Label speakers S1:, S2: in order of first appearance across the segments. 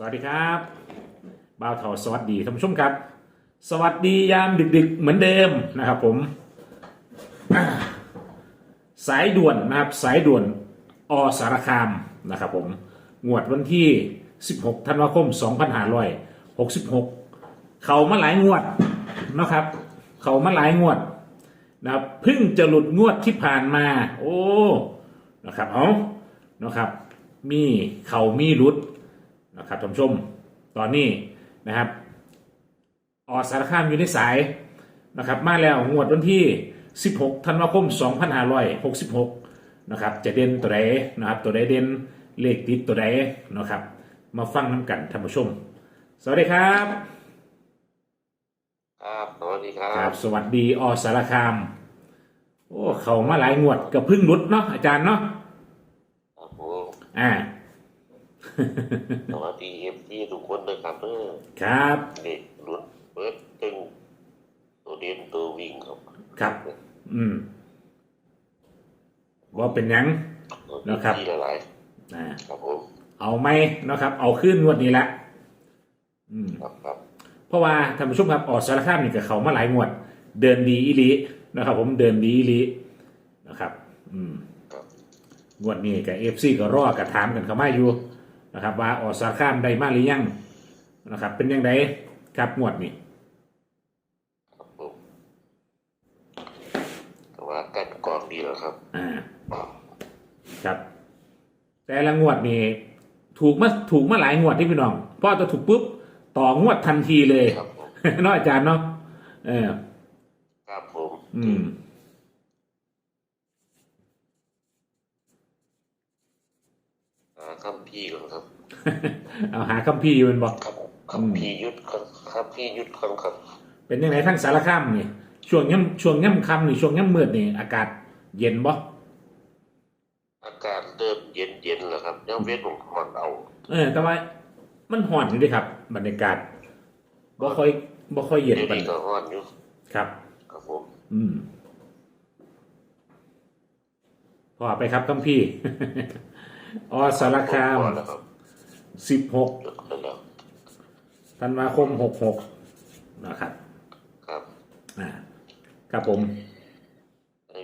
S1: สวัสดีครับบ่าวเถาสวัสดีท่านผู้ชมครับ สวัสดียามดึกๆ เหมือนเดิมนะครับผม สายด่วนนะครับสายด่วนอสารคามนะครับผมงวดวันที่ 16 ธันวาคม 2566 เขามาหลายงวดนะครับ เขามาหลายงวดนะครับเพิ่งจะหลุดงวดที่ผ่านมา โอ้นะครับเอานะครับ มีเขามีหลุด นะครับท่านผู้ชมตอนนี้นะครับออสารคามอยู่ในสายนะครับมาแล้วงวดวันที่ 16 ธันวาคม 2566 นะครับจะเด่นตัวใดนะครับตัวใดเด่นเลขติดตัวใดนะครับ มาฟังน้ำกันท่านผู้ชม สวัสดีครับ
S2: ครับสวัสดีครั
S1: ครับ บสวัสดีออสารคาม โอ้เขามาหลายงวดกับพึ่งรุดเนาะอาจารย์เนาะ
S2: ครับผม
S1: อ่า
S2: สวัสดีเอฟซีทุกคนเลยครับเออ
S1: ครับ
S2: เด็กหลุดเปิดตึงตัวเด่นตัววิ่งครับ
S1: ครับ อืม ว่าเป็นหยังนะครับ
S2: ที่หลาย
S1: อ่า
S2: ๆครับผม
S1: เอาไหมนะครับ เอาขึ้นงวดนี้ละอืม
S2: ครับครับ
S1: เพราะว่าท่านผู้ชมครับออกสารคามนี่กับเขามาหลายงวด เดินดีอีหลีนะครับ ผมเดินดีอีหลีนะครับ อืม
S2: ครับ
S1: งวดนี้กับเอฟซีก็รอกับถามกันเข้ามาอยู่ นะครับว่าออกสารคามได้มาหรือยังนะครับ เป็นยังไงครับงวดนี้
S2: ครับผมแต่ว่ากันกองดีแล้วครับ
S1: อ่าครับ แต่ละงวดนี่ถูกมาถูกมาหลายงวดที่พี่น้องพอจะถูกปุ๊บต่องวดทันทีเลย
S2: ครับผม
S1: เนาะอาจารย์เนาะเออ
S2: ครับผม
S1: อืม
S2: หา คำพี่ก่อนครับ
S1: เอาหาคัมภีร์มันบอก
S2: ครับคำพี่ยุทธครับคำพี่ยุทธครับครับ
S1: เป็นยังไงทั้งสารคามนี่ช่วงย่ำช่วงย่ำคำนี่ช่วงย่ำมืดนี่อากาศเย็นบ่
S2: อากาศเริ่มเย็นเย็นๆแล้วครับยังเว้นผมหอนเอา
S1: เออ แต่ว่ามันห่อนอยู่เดิครับ บรรยากาศบ่ค่อยบ่ค่อยเย็น
S2: เดี๋ยว
S1: ปาน
S2: นี้
S1: ใด
S2: ก็หอนอยู่
S1: ครับ
S2: ครับผม
S1: อืมพอไปครับคัมพี่ อสารคาม
S2: แล้วครับ
S1: สิบหก
S2: แล้ว
S1: ธันวาคมหกหกนะครับ
S2: ครับ
S1: อ่า ครับผม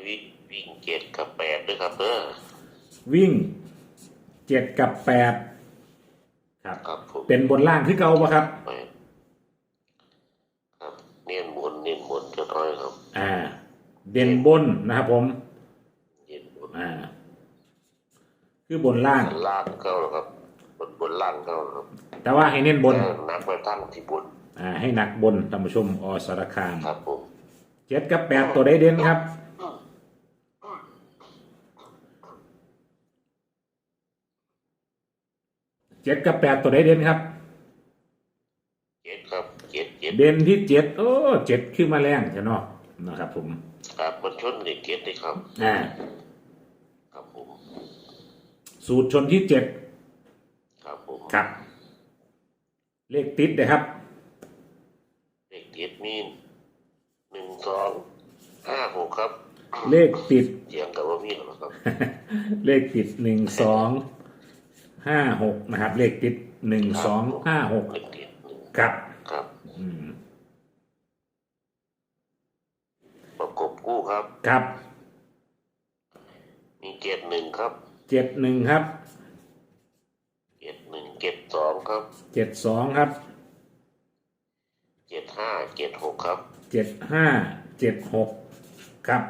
S2: วิ่งวิ่งเจ็ดกับแปดด้วยครับเด้อ
S1: วิ่งเจ็ดกับแปดครับ
S2: ครับผม
S1: เป็นบนล่างที่เก่าปะครับ
S2: ไปครับเนียนบนเนียนบนจะน้อยครับ
S1: อ่า เด่นบนนะครับผม
S2: เนียนบน
S1: อ่า คือบนล่าง
S2: บนล่างเข้าแล้วครับบนบนล่างเข้าแล้วครับ
S1: แต่ว่าให้เน้นบน
S2: แต่นักไปตั้งที่บน
S1: อ่าให้หนักบนท่านผู้ชมอสารคาม
S2: ครับผม
S1: เจ็ดกับแปดตัวได้เด่นครับ เจ็ดกับแปดตัวได้เด่นครับ
S2: เจ็ดครับเจ็ดเจ็ด
S1: เด่นที่เจ็ดโอ้เจ็ดขึ้นมาแรงใช่เนาะนะครับผม
S2: ครับมันชนเด็กเจ็ดเลยครับ
S1: อ่า
S2: ครับผม
S1: สูตรชนที่เจ็ด
S2: ครับผม
S1: ครับ เลขติดนะครับ
S2: เด็กเจ็ดมีหนึ่งสองห้าหกครับ
S1: เลขติด
S2: เจียงกับว่ามีแล้วครับ
S1: เลขติดหนึ่งสองห้าหกนะครับ เลขติดหนึ่งสองห้าหก
S2: เด็กเจ็ดหนึ่ง
S1: ครับ
S2: ครับ
S1: อืม
S2: ประกบกู้ครับ
S1: ครับ
S2: มีเจ็ดหนึ่งครับ
S1: เจ็ดหนึ่งครับ
S2: เจ็ดหนึ่งเจ็ดสองครับ
S1: เจ็ดสองครับ
S2: เจ็ดห้าเจ็ดหกครับ
S1: เจ็ดห้าเจ็ดหกครับ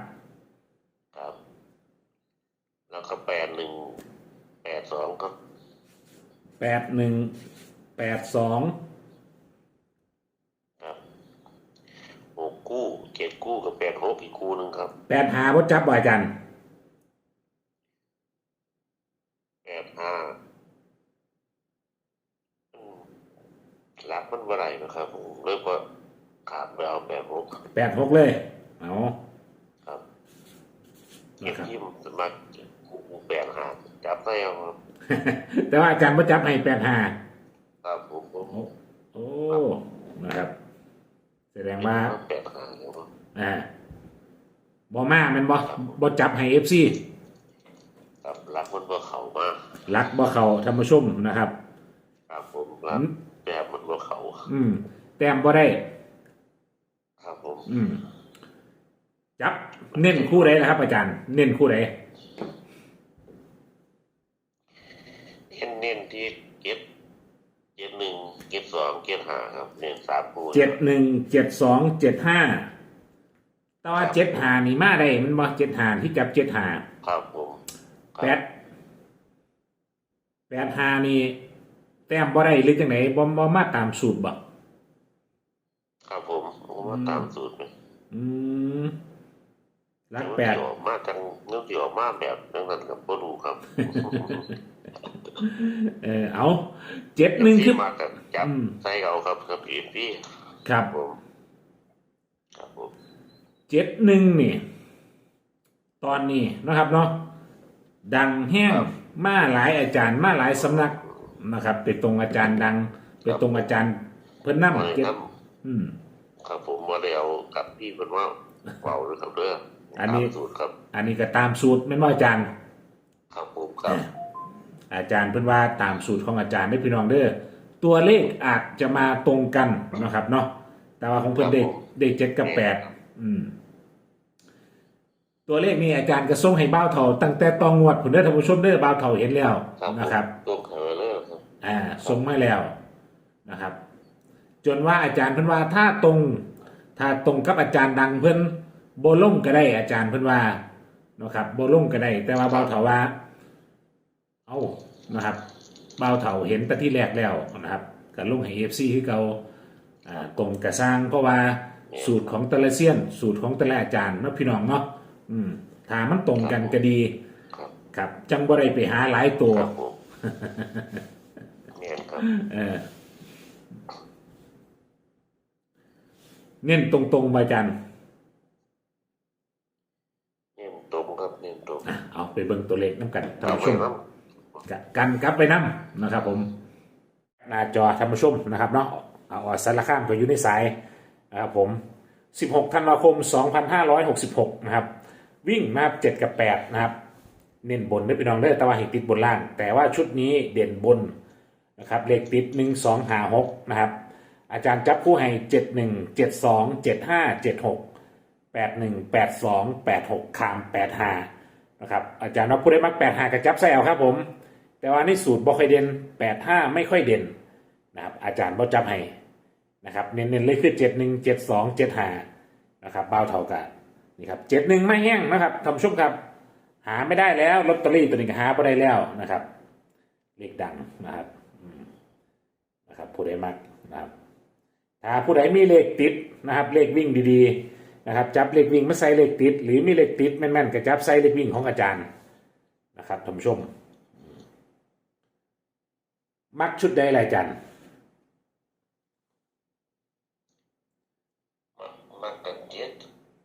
S2: ครับ แล้วก็แปดหนึ่งแปดสองครับ
S1: แปดหนึ่งแปดสอง
S2: ครับหกกู้เจ็ดกู้กับแปดหกอีกคู่หนึ่งครับ
S1: แปดหาวัจับบ่อาจารย์
S2: แปดห้าอืมรัก มันเมื่อไหร่นะครับผมเริ่มว่าขาดไปเอาแปดหก
S1: แปดหกเลยเอา
S2: ครับ
S1: นะ
S2: เก็บ
S1: ครับ
S2: ยิ้มสมัครคู่แปดห้าจับได้เอาครับ
S1: แต่ว่าอาจารย์วัจับให้แปดหา
S2: ครับผมผม
S1: โอ้โอ้นะครับ แสดงว่า
S2: แปดห้าครับ
S1: อ่าบอมาแมันบอบอจับให้เอฟซี
S2: ครับรักมันว่าเขามาก
S1: รักบอเขาธรรมชมนะครับ
S2: ครับผมครับ แบบมันว่าเขา
S1: อืม แต้มบ่ได้
S2: ครับผม
S1: อืมจับ เน้นคู่ใดนะครับ อาจารย์ เน้นคู่ใด
S2: เน้นเน้นที่เก็บเก็บหนึ่งเก็บสองเก็บห้าครับ เน้นสามคู่
S1: เจ็ดหนึ่งเจ็ดสองเจ็ดห้าแต่ว่าเจ็ดหานี่มาได้มันบ่เจ็ดหาที่จับเจ็ดหา
S2: ครับผมครับ
S1: แปดแปดหานี่ แต้มบ่ได้หรือจังไหนบ่บ่มาตามสูตรบ่
S2: ครับผมผมว่าตามสูตรไหม
S1: อืมรักแปด
S2: เยวมาจังเนื้อเกี่ยวมาแบบนั้นนั้นกับบ่รู้ครับ
S1: เออเอาเจ็ดหนึ่งคือ
S2: มากับจับ
S1: อืม
S2: ใส่เอาครับกับเอ็นพี่
S1: ครับ
S2: ผมครับผม
S1: เจ็ดหนึ่งนี่ ตอนนี้นะครับเนาะดังแห้งมาหลายอาจารย์มาหลายสำนัก นะครับไปตรงอาจารย์ดังไปตรงอาจารย์เพิ่น
S2: มา
S1: นำ
S2: เลย
S1: เจ็ด
S2: ครับ
S1: อืม
S2: ครับผมมาเดียวกับพี่เป็นว่าเบาด้วยครับเด้อ
S1: อันนี้
S2: ตามสูตรครับ
S1: อันนี้ก็ตามสูตรแม่นว่าอาจารย์
S2: ครับผมครับ
S1: อาจารย์เพิ่นว่าตามสูตรของอาจารย์ได้อพี่น้องเด้อตัวเลขอาจจะมาตรงกันนะครับเนาะแต่ว่าของเพิ่นได้ได้เจ็ดกับแปดอืมตัวเลขนี้อาจารย์ก็ส่งให้บ้าวเถาตั้งแต่ตองวดผมได้อท่านผู้ชมเด้อบ้าวเถาเห็นแล้ว
S2: ครับผม
S1: นะครับ
S2: ตัวเข อเลยครับ
S1: อ่าส่งมาแล้วนะครับ จนว่าอาจารย์เพิ่นว่าถ้าตรง ถ้าตรงกับอาจารย์ดังเพิ่นโบล่งก็ได้อาจารย์เพิ่นว่านะครับโบล่งก็ได้ แต่ว่าเบาเถาว่า เอานะครับเบาเถาเห็นแต่ที่แรกแล้วนะครับกับลุงให้เอฟซีคือเก่าอ่าตรงกระสร้างเพราะว่าสูตรของแต่ละเซียน สูตรของแต่ละอาจารย์เนาะพี่น้องเนาะอืมถ้ามันตรงกันก็ดี
S2: ครับ
S1: ครับจังบ่ได้ไปหาหลายตัว
S2: ครับผม เนียนครับ
S1: เออเน้นตรงๆไปอาจารย์
S2: เนียนตรงครับเนียนตรง
S1: อะเอาไปเบิ่งตัวเลขน้ำกันท่าน
S2: เอา
S1: ผู้ช
S2: ไว้
S1: ม
S2: ครับ
S1: กะกันกลับไปน้ำนะครับ ผม หน้าจอท่านผู้ชมนะครับเนาะเอาเอาสารข้ามก็อยู่ในสายนะครับผม 16ธันวาคม 2566 นะครับ วิ่งมา7กับ 8 นะครับ เน้นบนได้ไปน้องได้อแต่ว่าให้ติดบนล่าง แต่ว่าชุดนี้เด่นบน นะครับเลขติด1 2หา6นะครับ อาจารย์จับคู่ให้71 72 75 76 81 82 86คาม85นะครับอาจารย์ว่าผู้ได้มัก85กระจับใส่เอาครับผม แต่ว่าในสูตรบอคอยเด่น85ไม่ค่อยเด่นนะครับอาจารย์บอจับให้นะครับเน้นๆเลยคือ71 72 75นะครับเบาเท่ากันนี่ครับ71ไม่แห้งนะครับท่านผู้ชมครับ หาไม่ได้แล้วลอตเตอรี่ตัวนี้หาไม่ได้แล้วนะครับเลขดังนะครับ นะครับผู้ใดมักนะครับถ้าผู้ใดมีเลขติดนะครับ เลขวิ่งดีๆนะครับ จับเลขวิ่งมาใส่เลขติด หรือมีเลขติดแม่นๆก็จับใส่เลขวิ่งของอาจารย์นะครับท่านผู้ชม มักชุดใดล่ะอาจารย์
S2: มามากันเจ็ด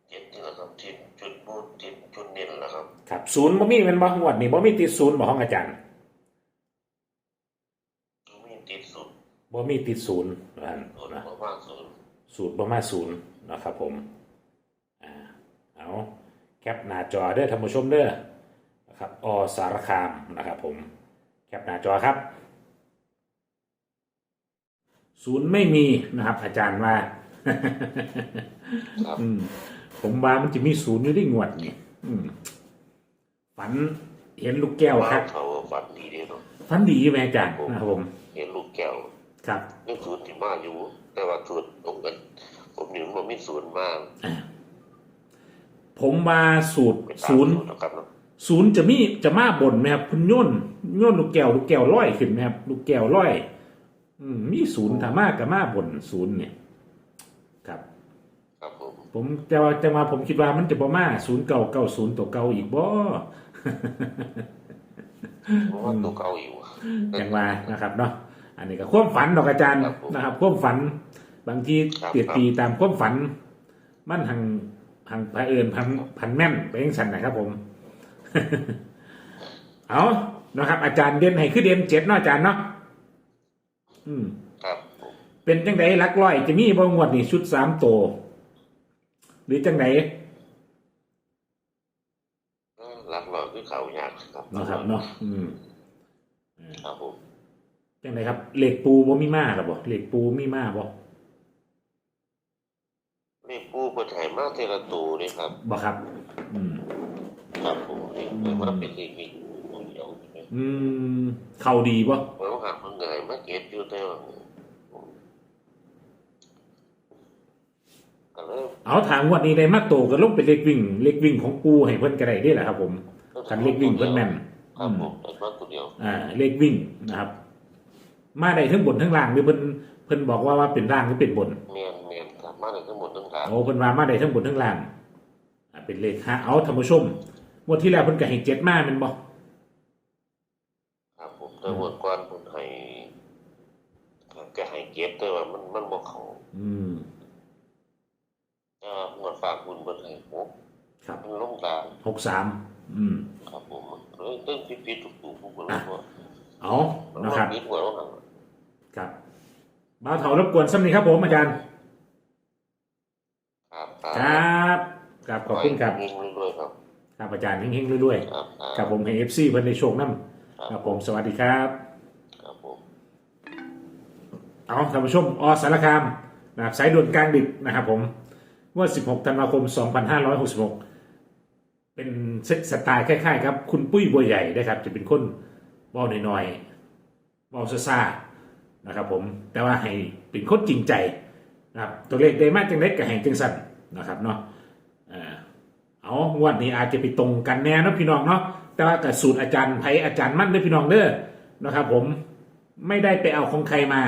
S2: เจ็ดนี่แหละครับที่จุดบูดจุดจุดเน้นแหละครับ
S1: ครับศูนย์บ่มีแมันบ่งวดนี่บ่มีติดศูนย์บ่ของอาจารย์
S2: มีติดสุด
S1: บ่มีติดศูนย์ว่า
S2: สุด
S1: นะ
S2: มากๆสุด
S1: สูตรบ่มาศูนย์นะครับผมอ่าเอาแคปหน้าจอเด้อท่านผู้ชมเด้อนะครับอสารคามนะครับผมแคปหน้าจอครับ ศูนย์ไม่มีนะครับ อาจารย์ว่า
S2: ครับ
S1: อืมผมว่ามันจะมีศูนย์อยู่ที่งวดนี่อืมฝันเห็นลูกแก้วครับ
S2: เขาฝันดีเด้เนาะ
S1: ฝันดีไหมอาจารย์นะครับผม
S2: เห็นลูกแก้ว
S1: ครับ
S2: นี่ศูนย์ที่มาอยู่ แต่ว่าศูนย์ตรงกันผมนี่มันมีศูนย์มาก
S1: ผมมาสูตร
S2: เป็นตาม
S1: ศูนย์
S2: นะครับเนาะ
S1: ศูนย์จะมีจะมาบนไหมครับคุณย่นย่นลูกแก้วลูกแก้วร้อยขึ้นไหมครับลูกแก้วร้อย อืมมีศูนย์ถามากับมาบนศูนย์เนี่ยครับ
S2: ครับผม
S1: ผมแต่ว่าจะมาผมคิดว่ามันจะบ่มาศูนย์เก่าเก้าศูนย์ตัวเก่าอีกบ่
S2: เพราะว่าตัวเก่าอยู่
S1: อย่างว่านะครับเนาะ อันนี้ก็ความฝันดอกอาจารย์
S2: ครับผม
S1: นะครับความฝัน บางที
S2: ครับ
S1: เตียตีตามความฝัน มันหังหังพะเอิญพันพันแม่นไปเองสันนะครับผม เอานะครับ อาจารย์เด่นให้คือเด่นเจ็ดเนาะอาจารย์เนาะอืม
S2: ครับผม
S1: เป็นจังไดลักร้อยจะมีบ่งวดนี่ชุดสามตัวหรือจังได
S2: รักเราคือเขาอยากครับ
S1: เนาะครับเนาะอืม
S2: ครับผม
S1: จังไดครับเหล็กปูบ่มีมาหรอบ่เหล็กปูมีมาบ่
S2: เลขกู้เปิดไห่มาเทละตูนี่ครับ
S1: บ่ครับ อืม
S2: ครับผมเลขเปิดมาเป็นเลขวิ่งตัวเดียวใช่ไหม
S1: อืมเข้าดีบ่
S2: เพราะว่าหักมันเหนื่อยมาเก็บอยู่แต่ว่าก็เลย
S1: เอาทางงวันนี้ได้มาโตก็ลงเป็นเหล็กวิ่งเหล็กวิ่งของปูให้เพิ่นก็ได้เด้แหละครับ ผมคันเหล็กวิ่งเพิ่นแม่น
S2: ครับผมเป็นมาตัวเดียว
S1: อ่าเหล็กวิ่งนะครับ มาได้ทั้งบนทั้งล่างหรือเพิ่นเพิ่นบอกว่าว่าเป็นล่างหรือเป็นบน
S2: เมียนเมียนครับมาเลยทั้งหมดทั้งทาง
S1: โอ้เพิ่นว่ามาได้ทั้งบนทั้งล่างอ่าเป็นเลขห้าเอาท่านผู้ชมงวดที่แล้วเพิ่นก็ให้เจ็ดมาแม่นบ่
S2: ครับผมแต่หมดก่อนผมให้ก็ให้เก็บแต่ว่ามันมันบ่เข้า
S1: อืม
S2: แต่ว่าหมดฝากคุณเบิ่นให้หก
S1: ครับ
S2: มันลงกลาง
S1: หกสามอืม
S2: ครับผมเรื่องเรื่องผิดๆถูกๆผมก็รู้ว่า
S1: เอานะครับ ครับบ่าวเถารบกวนซ้ำนี้ครับผมอาจารย์
S2: ครับ
S1: ครับครับขอบคุณครับ
S2: ยิงเรื่อยๆครับ
S1: ครับอาจารย์เฮงๆรวย
S2: ครับ
S1: ๆครับผมให้ FC เพิ่นได้โชคนำครับผมสวัสดีครับ
S2: ครับผม
S1: เอาท่านผู้ชมอสารคามนะครับสายด่วนกลางดึกนะครับผมงว่า 16 ธันวาคม 2566 เป็นเซตสไตล์คล้ายๆครับ คุณปุ้ยบัวใหญ่นะครับ จะเป็นคนเบาหน่อยๆเบาซ่าๆ นะครับผมแต่ว่าให้เป็นคนจริงใจนะครับตัวเลขได้มากจังเล็กกับแห่งจังสันนะครับเนาะเอางวดนี้อาจจะไปตรงกันแน่นะพี่น้องเนาะแต่ว่ากับสูตรอาจารย์ไพอาจารย์มั่นเด้อพี่น้องเด้อนะครับผมไม่ได้ไปเอาของใครมา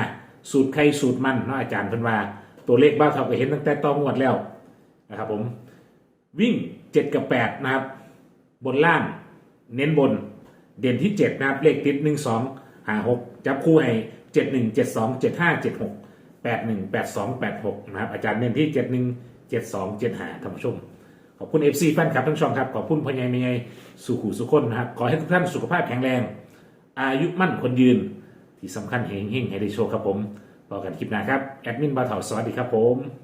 S1: สูตรใครสูตรมันเนาะอาจารย์เพิ่นว่าตัวเลขบ้าเท่าก็เห็นตั้งแต่ต้องงวดแล้วนะครับผมวิ่ง 7 กับ 8 นะครับ บนล่างเน้นบน เด่นที่ 7 นะครับ เลขติด 1 2 5 6 จับคู่ให้ 7 1 7 2 7 5 7 6 8 1 8 2 8 6นะครับอาจารย์เน้นที่7 1 7 2 7 5ท่านผู้ชม ขอบคุณ FC แฟนคลับทั้งช่องครับ ขอบคุณพ่อใหญ่แม่ใหญ่สุขุสุขคนนะครับ ขอให้ทุกท่านสุขภาพแข็งแรง อายุมั่นคนยืน ที่สำคัญเฮงเฮงให้ได้โชคครับผมพอกันคลิปหน้าครับ แอดมินบาเถาสวัสดีครับผม